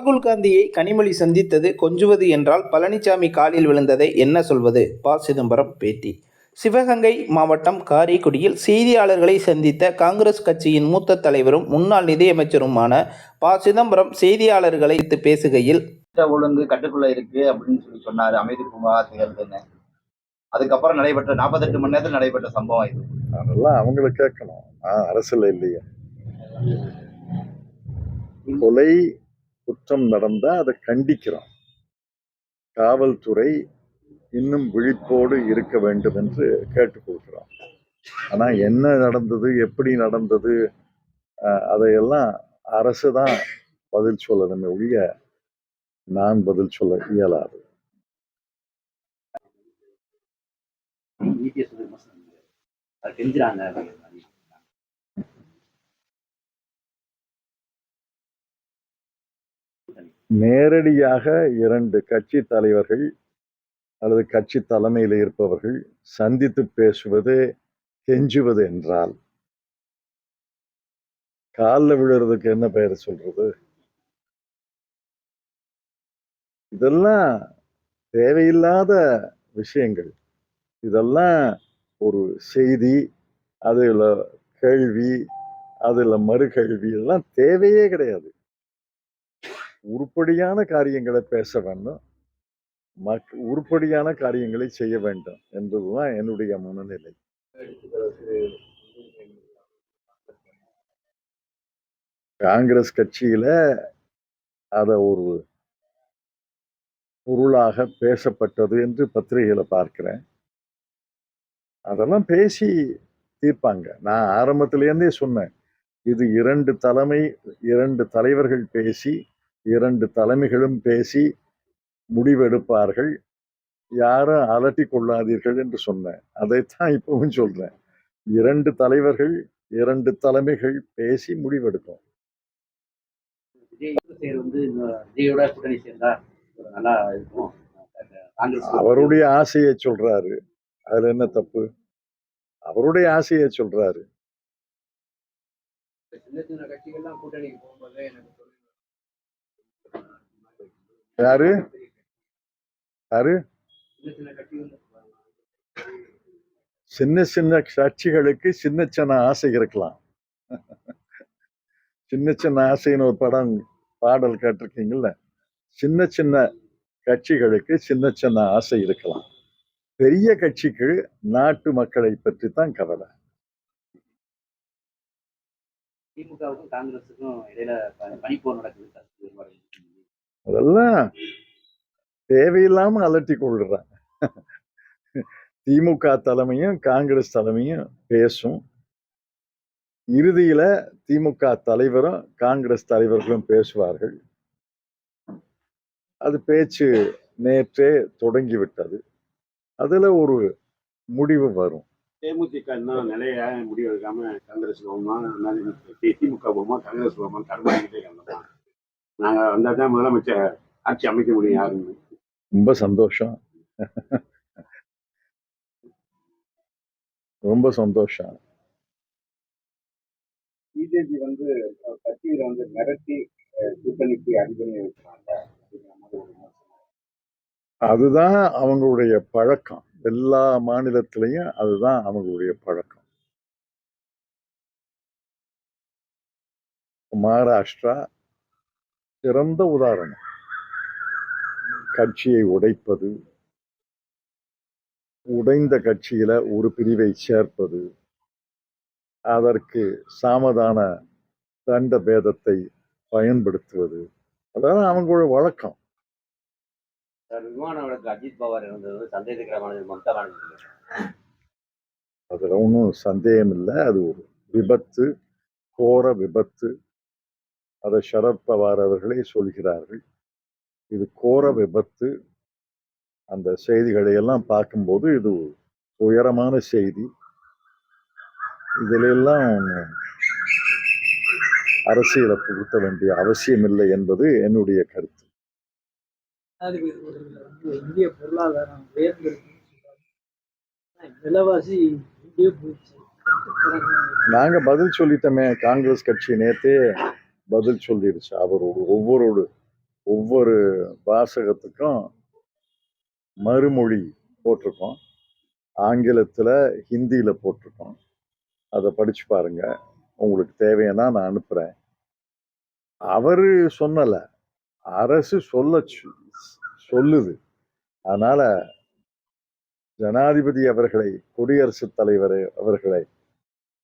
ராகுல் காந்தியை கனிமொழி சந்தித்தது கொஞ்சுவது என்றால் பழனிசாமி காலில் விழுந்ததை என்ன சொல்வது? ப. சிதம்பரம் பேட்டி. சிவகங்கை மாவட்டம் காரைக்குடியில் செய்தியாளர்களை சந்தித்த காங்கிரஸ் கட்சியின் மூத்த தலைவரும் முன்னாள் நிதியமைச்சருமான ப. சிதம்பரம் செய்தியாளர்களை பேசுகையில் ஒழுங்கு கட்டுக்குள்ள இருக்கு அப்படின்னு சொல்லி சொன்னாரு. அமைதி பூங்கா திகழ்துன்னு அதுக்கப்புறம் நடைபெற்ற நாற்பத்தெட்டு மணி நேரத்தில் நடைபெற்ற சம்பவம் இது. அதெல்லாம் அவங்கள கேட்கணும். நான் அரசியல் இல்லையே. கொலை குற்றம் நடந்தா அதை கண்டிக்கிறோம். காவல்துறை இன்னும் விழிப்போடு இருக்க வேண்டும் என்று கேட்டுக்கொள்கிறோம் ஆனா என்ன நடந்தது எப்படி நடந்தது அதையெல்லாம் அரசு தான் பதில் சொல்லணுமே ஒழிய நான் பதில் சொல்ல இயலாது. கெஞ்சுறாங்க. நேரடியாக இரண்டு கட்சி தலைவர்கள் அல்லது கட்சி தலைமையில் இருப்பவர்கள் சந்தித்து பேசுவது கெஞ்சுவது என்றால். காலில் விழுறதுக்கு என்ன பெயர் சொல்றது? இதெல்லாம் தேவையில்லாத விஷயங்கள். இதெல்லாம் ஒரு செய்தி அதில் கேள்வி அதுல மறுகேள்வி இதெல்லாம் தேவையே கிடையாது. உருப்படியான காரியங்களை பேச வேண்டும். மக் உருப்படியான காரியங்களை செய்ய வேண்டும் என்பதுதான் என்னுடைய மனநிலை. காங்கிரஸ் கட்சியில அதை ஒரு பொருளாக பேசப்பட்டது என்று பத்திரிகையில பார்க்கிறேன். அதெல்லாம் பேசி தீர்ப்பாங்க. நான் ஆரம்பத்திலேருந்தே சொன்னேன். இது இரண்டு தலைமை இரண்டு தலைவர்கள் பேசி இரண்டு தலைமைகளும் பேசி முடிவெடுப்பார்கள். யாரும் அலட்டி கொள்ளாதீர்கள் என்று சொன்னேன். அதைத்தான் இப்பவும் சொல்றேன். இரண்டு தலைவர்கள் இரண்டு தலைமைகள் பேசி முடிவெடுக்கும். அவருடைய ஆசையை சொல்றாரு. அதுல என்ன தப்பு? அவருடைய ஆசையை சொல்றாரு. சின்ன சின்ன கட்சிகள்லாம் கூட்டணிக்கு போகும்போது எனக்கு யாரு? யாரு? சின்ன சின்ன சாட்சிகளுக்கு சின்ன சின்ன கட்சிகளுக்கு சின்ன சின்ன ஆசை இருக்கலாம். சின்ன சின்ன ஆசைன்னு ஒரு படம் பாடல் கேட்டிருக்கீங்கல்ல? சின்ன சின்ன கட்சிகளுக்கு சின்ன சின்ன ஆசை இருக்கலாம். பெரிய கட்சிக்கு நாட்டு மக்களை பற்றி தான் கவலை. திமுகவுக்கும் காங்கிரஸுக்கும் இடையில பனிப்போர் நடக்குது அதெல்லாம் தேவையில்லாம அலட்டி கொள்றாங்க திமுக தலைமையும் காங்கிரஸ் தலைமையும் பேசும். இறுதியில திமுக தலைவரும் காங்கிரஸ் தலைவர்களும் பேசுவார்கள். அது பேச்சு நேற்றே தொடங்கி விட்டது அதுல ஒரு முடிவு வரும். தேமுதிக இன்னும் நிலைய முடிவு எடுக்காம காங்கிரஸ் போகுமா? திமுக போகுமா? காங்கிரஸ் போகுமா? தடுமாறிக்கிட்டே இருந்தோம் நாங்க வந்தா தான் முதலமைச்சர் ஆட்சி அமைக்க முடியும் யாருன்னு ரொம்ப சந்தோஷம். ரொம்ப சந்தோஷம். பிஜேபி வந்து கட்சியில வந்து மிரட்டி கூட்டணிக்கு வைக்கிறாங்க விமர்சனம். அதுதான் அவங்களுடைய பழக்கம். எல்லா மாநிலத்திலையும் அதுதான் அவங்களுடைய பழக்கம். மகாராஷ்டிரா சிறந்த உதாரணம். கட்சியை உடைப்பது உடைந்த கட்சியில ஒரு பிரிவை சேர்ப்பது அதற்கு சாமதான தண்ட பேதத்தை பயன்படுத்துவது. அதான் அவங்களோட வழக்கம். விமான விளக்கு அஜித் பவார் இருந்தது சந்தேககரமானது மம்தா பானர்ஜி அதுல ஒன்றும் சந்தேகம் இல்லை அது ஒரு விபத்து கோர விபத்து. அதை சரத் பவார் அவர்களே சொல்கிறார்கள். இது கோர விபத்து. அந்த செய்திகளை எல்லாம் பார்க்கும்போது இது உயரமான செய்தி. இதில் எல்லாம் அரசியலை புகுத்த வேண்டிய அவசியம் இல்லை என்பது என்னுடைய கருத்து. இந்திய பொருளாதாரம் விலைவாசி நாங்க பதில் சொல்லிட்டோமே காங்கிரஸ் கட்சி நேத்தே பதில் சொல்லிருச்சு. அவரோட ஒவ்வொரு ஒவ்வொரு வாசகத்துக்கும் மறுமொழி போட்டிருக்கோம். ஆங்கிலத்தில் ஹிந்தியில் போட்டிருக்கோம். அதை படிச்சு பாருங்க. உங்களுக்கு தேவையானா நான் அனுப்புகிறேன் அவர் சொன்னல. அரசு சொல்ல சொ- சொல்லுது. அதனால ஜனாதிபதி அவர்களை குடியரசுத் தலைவர் அவர்களை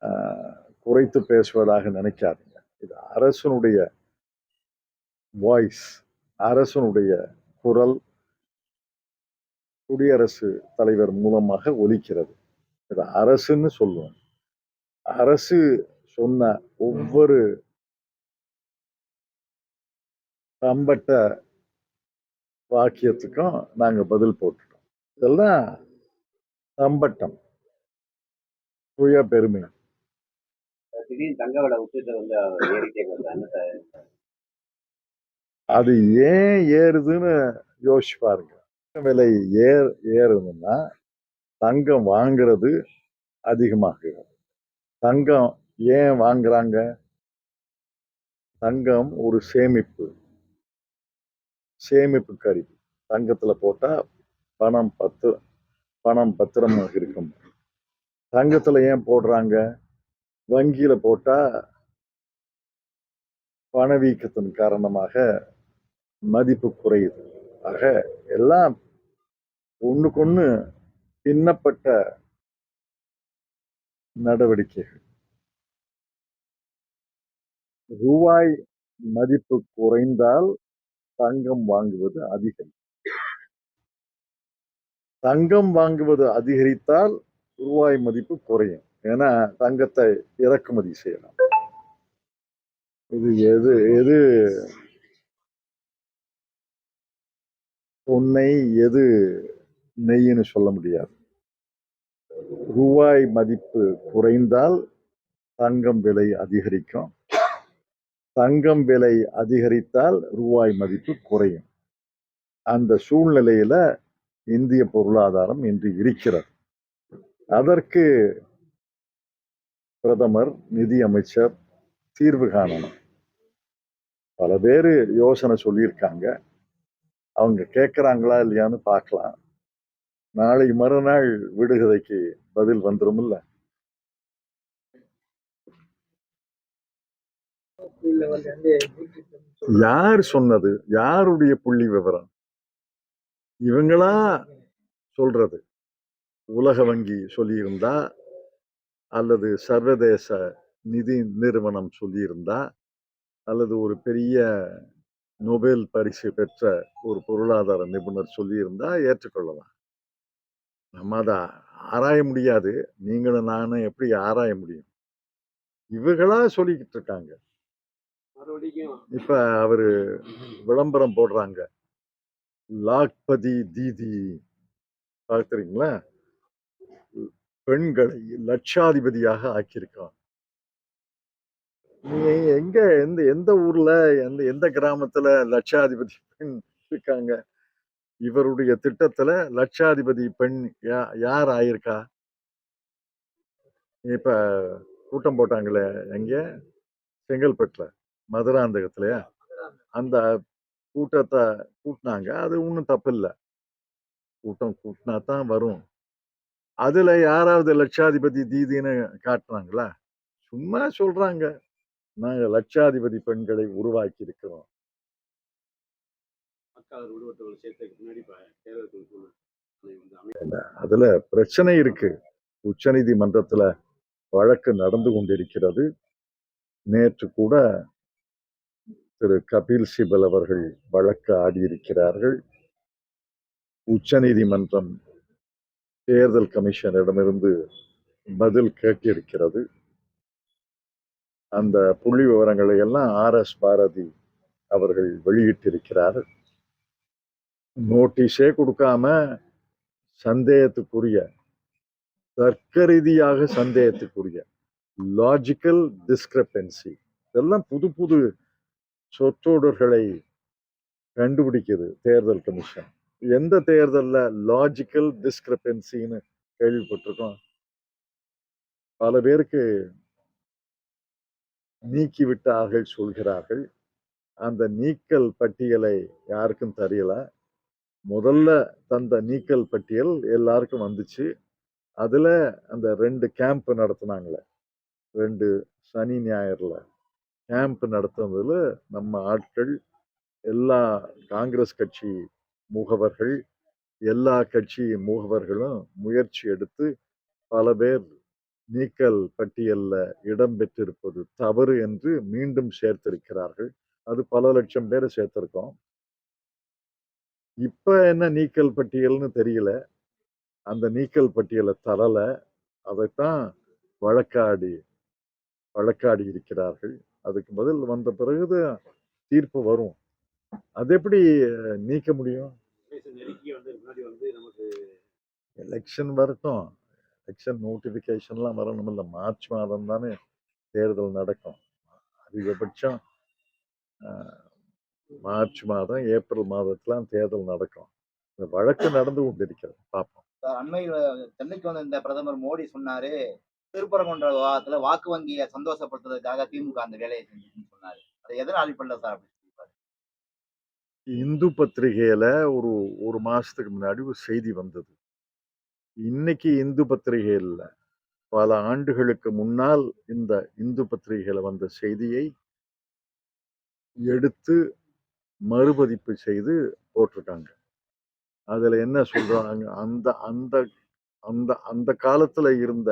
ஆஹ், குறைத்து பேசுவதாக நினைக்காது இது அரசனுடைய வாய்ஸ் அரசனுடைய குரல் குடியரசு தலைவர் மூலமாக ஒலிக்கிறது. இது அரசுன்னு சொல்லுவோம். அரசு சொன்ன ஒவ்வொரு தம்பட்ட வாக்கியத்துக்கும் நாங்க பதில் போட்டுட்டோம். இதெல்லாம் தம்பட்டம் சுய பெருமை திடீர்னு தங்க விலை விட்டுட்டு வந்து ஏறிட்டே அது ஏன் ஏறுதுன்னு யோசிச்சு பாருங்க. விலை ஏர் ஏறுதுன்னா தங்கம் வாங்குறது அதிகமாகிறது தங்கம் ஏன் வாங்குறாங்க? தங்கம் ஒரு சேமிப்பு. சேமிப்பு கருவி. தங்கத்தில் போட்டால் பணம் பத்து பணம் பத்திரமாக இருக்கும். தங்கத்துல ஏன் போடுறாங்க? வங்கியில போட்டா பணவீக்கத்தின் காரணமாக மதிப்பு குறையுது. ஆக எல்லாம் ஒன்றுக்கொன்று பின்னப்பட்ட நடவடிக்கைகள். ரூபாய் மதிப்பு குறைந்தால் தங்கம் வாங்குவது அதிகரிக்கும் தங்கம் வாங்குவது அதிகரித்தால் ரூபாய் மதிப்பு குறையும். ஏன்னா தங்கத்தை இறக்குமதி செய்யலாம். இது எது எது உன்னை எது நெய்ன்னு சொல்ல முடியாது. ரூபாய் மதிப்பு குறைந்தால் தங்கம் விலை அதிகரிக்கும். தங்கம் விலை அதிகரித்தால் ரூபாய் மதிப்பு குறையும். அந்த சூழ்நிலையில இந்திய பொருளாதாரம் இன்று இருக்கிறது. அதற்கு பிரதமர் நிதி அமைச்சர் தீர்வு காணணும். பல பேர் யோசனை சொல்லியிருக்காங்க. அவங்க கேட்குறாங்களா இல்லையான்னு பார்க்கலாம். நாளை மறுநாள் விடுகதைக்கு பதில் வந்துரும்ல? லெவல்ல யார் சொன்னது? யாருடைய புள்ளி விவரம்? இவங்களா சொல்றது. உலக வங்கி சொல்லியிருந்தா அல்லது சர்வதேச நிதி நிறுவனம் சொல்லியிருந்தா அல்லது ஒரு பெரிய நோபல் பரிசு பெற்ற ஒரு பொருளாதார நிபுணர் சொல்லியிருந்தா ஏற்றுக்கொள்ளலாம். நம்ம அதை ஆராய முடியாது. நீங்களும் நானும் எப்படி ஆராய முடியும்? இவங்களா சொல்லிக்கிட்டு இருக்காங்க. இப்ப அவரு விளம்பரம் போடுறாங்க. லாக்பதி தீதி. பார்க்குறீங்களா பெண்களை லட்சாதிபதியாக ஆக்கியிருக்கான். நீ எங்க எந்த எந்த ஊர்ல எந்த எந்த கிராமத்துல லட்சாதிபதி பெண் இருக்காங்க? இவருடைய திட்டத்துல லட்சாதிபதி பெண் யா- யார் ஆயிருக்கா? இப்ப கூட்டம் போட்டாங்களே எங்க? செங்கல்பட்டுல மதுராந்தகத்திலயா? அந்த கூட்டத்தை கூட்டினாங்க. அது ஒன்றும் தப்பு இல்லை கூட்டம் கூட்டினா தான் வரும். அதுல யாராவது லட்சாதிபதி தீதின்னு காட்டுறாங்களா? சும்மா சொல்றாங்க. நாங்க லட்சாதிபதி பெண்களை உருவாக்கி இருக்கிறோம் அதுல பிரச்சனை இருக்கு. உச்சநீதிமன்றத்துல வழக்கு நடந்து கொண்டிருக்கிறது. நேற்று கூட திரு கபில் சிபல் அவர்கள் வழக்கு ஆடியிருக்கிறார்கள். உச்சநீதிமன்றம் தேர்தல் கமிஷனிடமிருந்து பதில் கேட்டிருக்கிறது. அந்த புள்ளி விவரங்களை எல்லாம் ஆர் எஸ் பாரதி அவர்கள் வெளியிட்டிருக்கிறார் நோட்டீஸே கொடுக்காம சந்தேகத்துக்குரிய தர்க்க ரீதியாக சந்தேகத்துக்குரிய லாஜிக்கல் டிஸ்கிரப்பன்சி இதெல்லாம் புது புது சொற்றொடர்களை கண்டுபிடிக்குது தேர்தல் கமிஷன். எந்த தேர்தலில் லாஜிக்கல் டிஸ்கிரப்பன்சின்னு கேள்விப்பட்டிருக்கோம். பல பேருக்கு நீக்கிவிட்டார்கள் சொல்கிறார்கள். அந்த நீக்கல் பட்டியலை யாருக்கும் தெரியல. முதல்ல தந்த நீக்கல் பட்டியல் எல்லாருக்கும் வந்துச்சு. அதில் அந்த ரெண்டு கேம்ப் நடத்தினாங்களே. ரெண்டு சனி ஞாயிறுல கேம்ப் நடத்துனதில் நம்ம ஆட்கள் எல்லா காங்கிரஸ் கட்சி முகவர்கள் எல்லா கட்சி முகவர்களும் முயற்சி எடுத்து பல பேர் நீக்கல் பட்டியல்ல இடம் பெற்றிருப்பது தவறு என்று மீண்டும் சேர்த்திருக்கிறார்கள். அது பல லட்சம் பேரை சேர்த்திருக்கோம் இப்போ என்ன நீக்கல் பட்டியல்னு தெரியல. அந்த நீக்கல் பட்டியலை தரலை அதைத்தான் வழக்காடி வழக்காடி இருக்கிறார்கள். அதுக்கு பதில் வந்த பிறகு தீர்ப்பு வரும். அது எப்படி நீக்க முடியும்? எலெக்ஷன் நெருக்கி வந்து முன்னாடி வந்து நமக்கு எலெக்ஷன் வரட்டும். எலெக்ஷன் நோட்டிஃபிகேஷன்லாம் வரணும். இல்லை மார்ச் மாதம் தானே தேர்தல் நடக்கும். அதிகபட்சம் மார்ச் மாதம் ஏப்ரல் மாதத்துலாம் தேர்தல் நடக்கும். இந்த வழக்கு நடந்து கொண்டிருக்கிறது. பார்ப்போம். சார் அண்மையில் சென்னைக்கு வந்த இந்த பிரதமர் மோடி சொன்னாரு திருப்பரங்குன்ற விவாதத்துல வாக்கு வங்கியை சந்தோஷப்படுத்துறதுக்காக திமுக அந்த வேலையை செஞ்சுன்னு சொன்னாரு. அது எதன் அடிப்படையில் சார் அப்படி? இந்து பத்திரிகையில் ஒரு ஒரு மாதத்துக்கு முன்னாடி ஒரு செய்தி வந்தது. இன்னைக்கு இந்து பத்திரிகையில் பல ஆண்டுகளுக்கு முன்னால் இந்த இந்து பத்திரிகையில் வந்த செய்தியை எடுத்து மறுபதிப்பு செய்து போட்டிருக்காங்க. அதில் என்ன சொல்கிறாங்க அந்த அந்த அந்த அந்த காலத்தில் இருந்த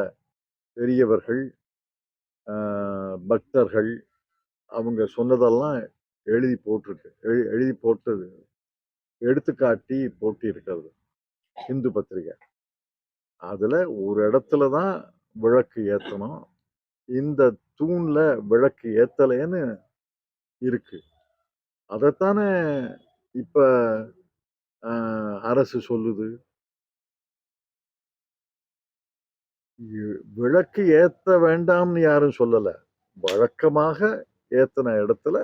பெரியவர்கள் பக்தர்கள் அவங்க சொன்னதெல்லாம் எழுதி போட்டிருக்கு. எழு எழுதி போட்டது. எடுத்துக்காட்டி போட்டி இருக்கிறது இந்து பத்திரிகை. அதில் ஒரு இடத்துல தான் விளக்கு ஏற்றணும் இந்த தூணில் விளக்கு ஏற்றலைன்னு இருக்கு. அதைத்தானே இப்போ அரசு சொல்லுது? விளக்கு ஏற்ற வேண்டாம்னு யாரும் சொல்லலை. வழக்கமாக ஏற்றின இடத்துல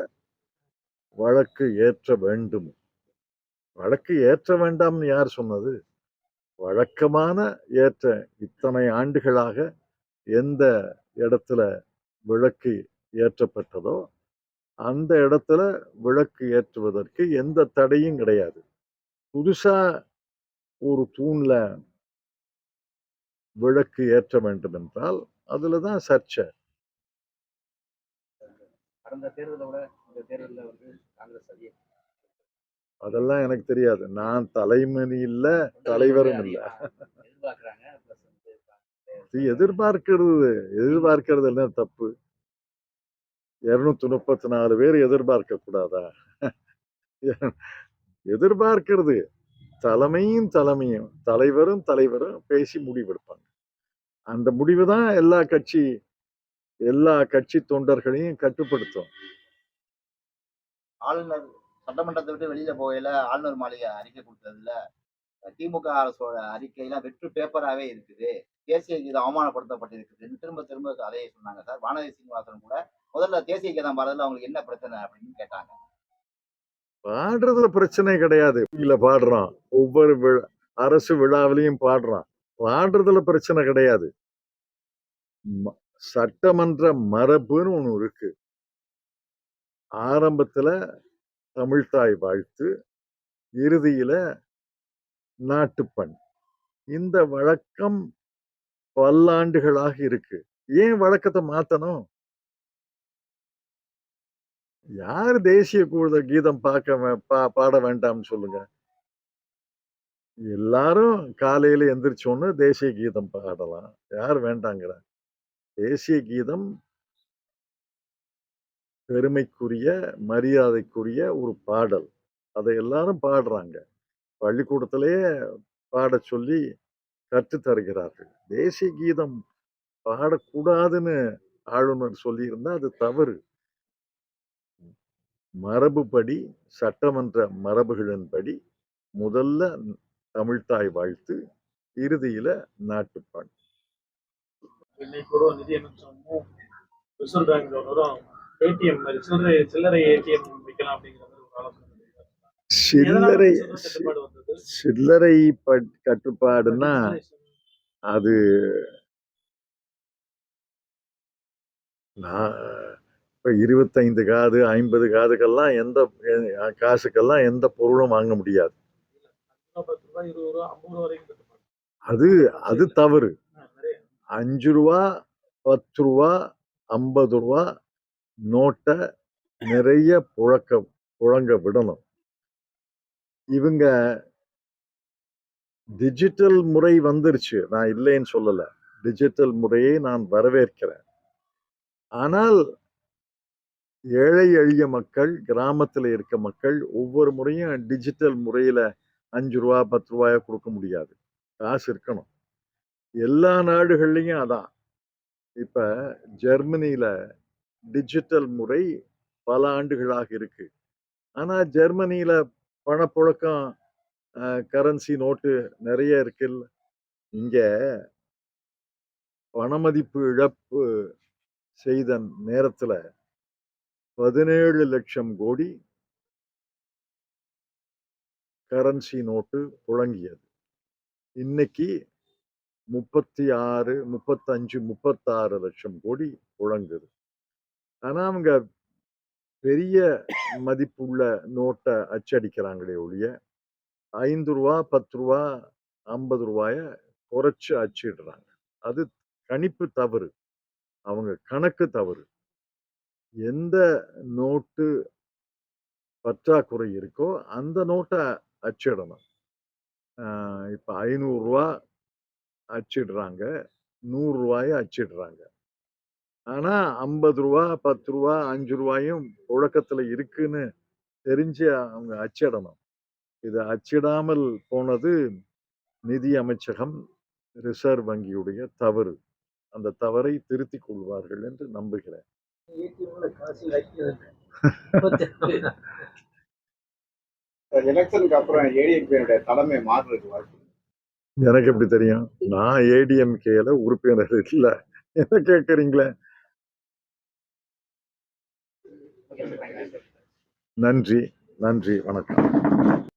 வழக்கு ஏற்ற வேண்டும். வழக்கு ஏற்ற வேண்டாம்னு யார் சொன்னது? வழக்கமான ஏற்ற இத்தனை ஆண்டுகளாக எந்த இடத்துல விளக்கு ஏற்றப்பட்டதோ அந்த இடத்துல விளக்கு ஏற்றுவதற்கு எந்த தடையும் கிடையாது. புதுசா ஒரு தூண்ல விளக்கு ஏற்ற வேண்டும் என்றால் அதுலதான் சர்ச்சை. கடந்த தேர்தலை விட இந்த தேர்தலில் வந்து காங்கிரஸ் அதிக அதெல்லாம் எனக்கு தெரியாது. நான் தலைமணி இல்ல தலைவரும் இல்ல. எதிர்பார்க்கிறது. எதிர்பார்க்கிறது என்ன தப்பு? இருநூத்தி முப்பத்தி நாலு பேர் எதிர்பார்க்க கூடாதா எதிர்பார்க்கிறது. தலைமையும் தலைமையும் தலைவரும் தலைவரும் பேசி முடிவெடுப்பாங்க அந்த முடிவு தான் எல்லா கட்சி எல்லா கட்சி தொண்டர்களையும் கட்டுப்படுத்தும். ஆளுநர் சட்டமன்றத்தை விட்டு வெளியில போகையில ஆளுநர் மாளிகை அறிக்கை கொடுத்ததுல திமுக அரசோட அறிக்கையெல்லாம் வெற்று பேப்பராகவே இருக்குது. தேசிய கீதம் அவமானப்படுத்தப்பட்டிருக்குதுன்னு திரும்ப திரும்ப அதையே சொன்னாங்க சார். வானதி சீனிவாசன் கூட முதல்ல தேசிய கீதம் பாடுறதுல அவங்களுக்கு என்ன பிரச்சனை அப்படின்னு கேட்டாங்க. பாடுறதுல பிரச்சனை கிடையாது. இல்ல பாடுறான். ஒவ்வொரு விழா அரசு விழாவிலையும் பாடுறான். பாடுறதுல பிரச்சனை கிடையாது. சட்டமன்ற மரபுன்னு ஒண்ணு இருக்கு. ஆரம்பத்துல தமிழ்தாய் வாழ்த்து இறுதியில நாட்டுப்பண். இந்த வழக்கம் பல்லாண்டுகளாக இருக்கு. ஏன் வழக்கத்தை மாற்றணும் யார் தேசிய கூத கீதம் பார்க்க வே- பா- பாட வேண்டாம்னு சொல்லுங்க. எல்லாரும் காலையில எந்திரிச்சோன்னு தேசிய கீதம் பாடலாம். யார் வேண்டாங்கிற? தேசிய கீதம் பெருமைக்குரிய மரியாதைக்குரிய ஒரு பாடல். அதை எல்லாரும் பாடுறாங்க. பள்ளிக்கூடத்திலேயே பாட சொல்லி கற்றுத்தருகிறார்கள் தேசிய கீதம் பாடக்கூடாதுன்னு ஆளுநர் சொல்லியிருந்தா அது தவறு. மரபுப்படி சட்டமன்ற மரபுகளின்படி முதல்ல தமிழ்த்தாய் வாழ்த்து இறுதியில நாட்டுப்பாடு இன்னைக்கு கூட நிதியமைச்சரும் ரிசர்வ் பேங்க் கவர்னரும் ஏடிஎம் சில்லறை சில்லறை ஏடிஎம் வைக்கலாம் அப்படிங்கிற மாதிரி ஒரு ஆலோசனை பண்ணியிருக்காரு. எதனால சில்லறை சில்லறை பட்- கட்டுப்பாடுன்னா அது நான் இப்போ இருபத்தைந்து காது ஐம்பது காதுக்கெல்லாம் எந்த காசுக்கெல்லாம் எந்த பொருளும் வாங்க முடியாது. அது அது தவறு. அஞ்சு ரூபா பத்து ரூபா ஐம்பது ரூபா நோட்டை நிறைய புழக்க புழங்க விடணும். இவங்க டிஜிட்டல் முறை வந்துருச்சு. நான் இல்லைன்னு சொல்லலை. டிஜிட்டல் முறையை நான் வரவேற்கிறேன். ஆனால் ஏழை எளிய மக்கள் கிராமத்தில் இருக்க மக்கள் ஒவ்வொரு முறையும் டிஜிட்டல் முறையில அஞ்சு ரூபா பத்து ரூபாயா கொடுக்க முடியாது. காசு இருக்கணும். எல்லா நாடுகள்லையும் அதான். இப்ப ஜெர்மனியில டிஜிட்டல் முறை பல ஆண்டுகளாக இருக்கு. ஆனால் ஜெர்மனியில் பணப்புழக்கம் கரன்சி நோட்டு நிறைய இருக்குல்ல இங்கே பணமதிப்பு இழப்பு செய்த நேரத்தில் பதினேழு லட்சம் கோடி கரன்சி நோட்டு புழங்கியது. இன்னைக்கு முப்பத்தி ஆறு முப்பத்தஞ்சு முப்பத்தாறு லட்சம் கோடி புழங்குது. ஆனா அவங்க பெரிய மதிப்புள்ள நோட்டை அச்சடிக்கிறாங்களே ஒழிய ஐந்து ரூபா பத்து ரூபா ஐம்பது ரூபாய குறைச்சு அச்சிடுறாங்க. அது கணிப்பு தவறு. அவங்க கணக்கு தவறு. எந்த நோட்டு பற்றாக்குறை இருக்கோ அந்த நோட்டை அச்சிடணும். இப்போ ஐநூறுரூவா அச்சிடுறாங்க நூறு அச்சிடுறாங்க. ஆனா ஐம்பது ரூபா பத்து ரூபா அஞ்சு ரூபாயும் புழக்கத்துல இருக்குன்னு தெரிஞ்சு அவங்க அச்சிடணும். இது அச்சிடாமல் போனது நிதி அமைச்சகம் ரிசர்வ் வங்கியுடைய தவறு. அந்த தவறை திருத்திக் கொள்வார்கள் என்று நம்புகிறேன். எலெக்ஷனுக்கு அப்புறம் ஏடிஎம்கேனுடைய தலைமை மாறுறதுக்கு வாய்ப்பு எனக்கு எப்படி தெரியும்? நான் ஏடிஎம்கேல உறுப்பினர் இல்ல. என்ன கேக்குறீங்களே? நன்றி நன்றி வணக்கம்.